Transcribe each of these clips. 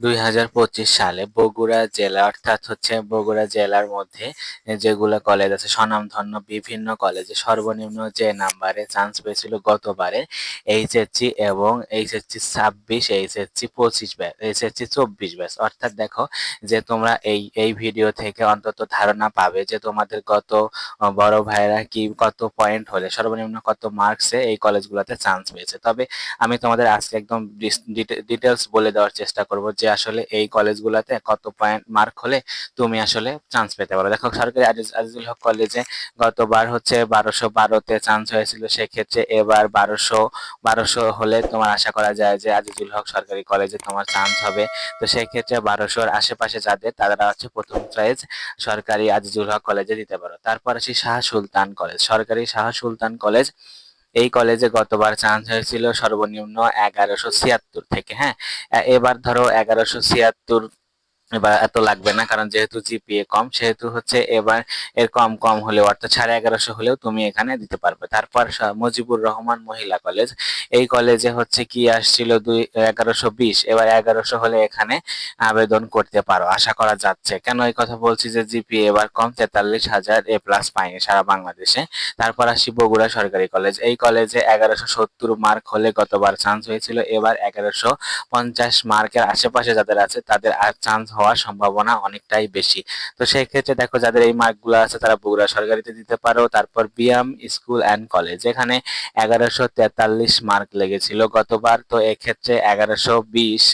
দুই হাজার পঁচিশ সালে বগুড়া জেলা, অর্থাৎ হচ্ছে বগুড়া জেলার মধ্যে যেগুলো কলেজ আছে, স্বনামধন্য বিভিন্ন কলেজে সর্বনিম্ন যে নাম্বারে চান্স পেয়েছিল গতবারে এইচএসসি এবং এইচএসসি ছাব্বিশ এইচএসসি পঁচিশ ব্যাচ এইচএসসি চব্বিশ ব্যাচ। অর্থাৎ দেখো যে তোমরা এই এই ভিডিও থেকে অন্তত ধারণা পাবে যে তোমাদের কত বড় ভাইরা কি, কত পয়েন্ট হলে, সর্বনিম্ন কত মার্কসে এই কলেজগুলোতে চান্স পেয়েছে। তবে আমি তোমাদের আজকে একদম ডিটেলস বলে দেওয়ার চেষ্টা করব যে আসলে এই কলেজগুলোতে কত পয়েন্ট মার্ক হলে তুমি আসলে চান্স পেতে পারো। দেখো সরকারি আজিজুল হক কলেজে গতবার হচ্ছে বারোশো বারোতে চান্স হয়েছিল, সেক্ষেত্রে এবার বারোশো বারোশো হলে তোমার আশা করা যায় যে আজিজুল হক সরকারি কলেজে তোমার চান্স হবে। তো সেই ক্ষেত্রে বারোশোর আশেপাশে যাদের, তারা হচ্ছে প্রথম চয়েস সরকারি আজিজুল হক কলেজে দিতে পারো। তারপর আসি শাহ সুলতান কলেজ সরকারি শাহ সুলতান কলেজ এই কলেজে গতবার চান্স হয়েছিল সর্বনিম্ন এগারোশো ছিয়াত্তর থেকে হ্যাঁ? এবার ধরো এগারোশো ছিয়াত্তর এবার এত লাগবে না, কারণ যেহেতু জিপিএ কম, সেহেতু হচ্ছে এবার এর কম কম হলেও, অর্থাৎ সাড়ে এগারোশো হলেও তুমি এখানে দিতে পারবে। তারপর মুজিবুর রহমান মহিলা কলেজ, এই কলেজে হচ্ছে কি আসছিল দুই, এগারোশো বিশ, এবার এগারোশো হলে এখানে আবেদন করতে পারো, আশা করা যাচ্ছে। কেন এই কথা বলছি যে জিপিএ এবার কম, তেতাল্লিশ হাজার এ প্লাস পায়নি সারা বাংলাদেশে। তারপর আসি বগুড়া সরকারি কলেজ, এই কলেজে এগারোশো সত্তর মার্ক হলে গতবার চান্স হয়েছিল, এবার এগারোশো পঞ্চাশ মার্কের আশেপাশে যাদের আছে, তাদের আর চান্স হওয়ার সম্ভাবনা অনেকটাই বেশি। তো সেই ক্ষেত্রে দেখো যাদের এই মার্কগুলো আছে, তারা বগুড়া সরকারিতে দিতে পারো। তারপর বিএম স্কুল অ্যান্ড কলেজ এখানে এগারোশো তেতাল্লিশ মার্ক লেগেছিল গতবার। তো এক্ষেত্রে এগারোশো বিশ,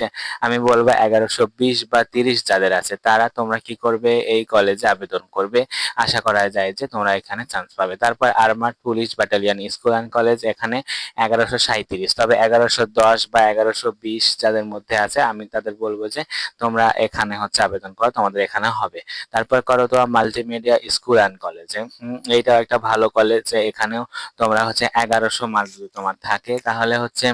আমি বলব এগারোশো বিশ বা তিরিশ যাদের আছে, তারা তোমরা কি করবে? এই কলেজে আবেদন করবে। আশা করা যায় যে তোমরা এখানে চান্স পাবে। তারপর armoured police battalion school and college এখানে এগারোশো সাঁত্রিশ তবে এগারোশো দশ বা এগারোশো বিশ যাদের মধ্যে আছে, আমি তাদের বলব যে তোমরা এখানে এখানে হচ্ছে আবেদন করো তোমাদের এখানে হবে। তারপর করো তোমার মাল্টিমিডিয়া স্কুল অ্যান্ড কলেজে এইটাও একটা ভালো কলেজ এখানেও তোমরা হচ্ছে এগারোশো মার্ক যদি তোমার থাকে, তাহলে হচ্ছে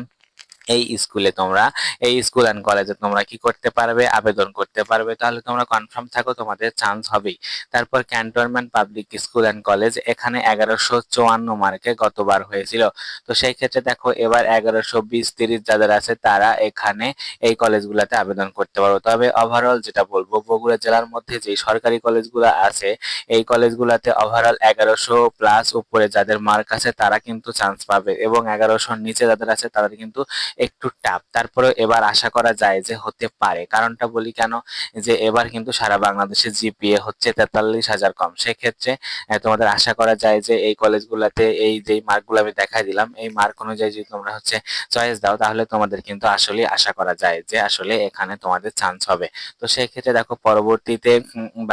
এই স্কুলে তোমরা, এই স্কুল অ্যান্ড কলেজে তোমরা কি করতে পারবে, আবেদন করতে পারবে, তাহলে তোমরা কনফার্ম থাকো, তোমাদের চান্স হবেই। তারপর cantonment public school and college এখানে এগারোশো চুয়ান্ন মার্কে গতবার হয়েছিল। তো সেই ক্ষেত্রে দেখো, এবার এগারোশো বিশ তিরিশ যাদের আছে, তারা এখানে এই কলেজগুলোতে আবেদন করতে পারব। তবে ওভারঅল যেটা বলব, বগুড়া জেলার মধ্যে যে সরকারি কলেজগুলো আছে, এই কলেজগুলোতে ওভারঅল এগারোশো প্লাস উপরে যাদের মার্ক আছে, তারা কিন্তু চান্স পাবে। এবং এগারোশোর নিচে যাদের আছে, তাদের কিন্তু একটু টাফ তারপরেও এবার আশা করা যায় যে হতে পারে। কারণটা বলি কেন? যে এবার কিন্তু সারা বাংলাদেশে জিপিএ হচ্ছে তেতাল্লিশ হাজার কম। সেক্ষেত্রে তোমাদের আশা করা যায় যে এই কলেজগুলোতে এই যে মার্কগুলো আমি দেখাই দিলাম, এই মার্ক অনুযায়ী যদি তোমরা হচ্ছে চয়েস দাও, তাহলে তোমাদের কিন্তু আসলে আশা করা যায় যে আসলে এখানে তোমাদের চান্স হবে। তো সেই ক্ষেত্রে দেখো, পরবর্তীতে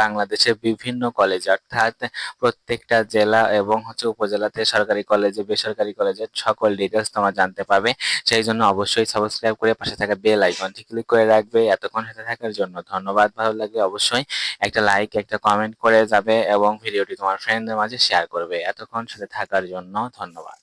বাংলাদেশের বিভিন্ন কলেজ অর্থাৎ প্রত্যেকটা জেলা এবং হচ্ছে উপজেলাতে সরকারি কলেজে বেসরকারি কলেজের সকল ডিটেলস তোমরা জানতে পাবে সেই জন্য অবশ্যই সাবস্ক্রাইব করে পাশে থাকা বেল আইকনটি ক্লিক করে রাখবে। এতক্ষণ সাথে থাকার জন্য ধন্যবাদ। ভালো লাগলে অবশ্যই একটা লাইক একটা কমেন্ট করে যাবে এবং ভিডিওটি তোমার ফ্রেন্ডদের মাঝে শেয়ার করবে। এতক্ষণ সাথে থাকার জন্য ধন্যবাদ।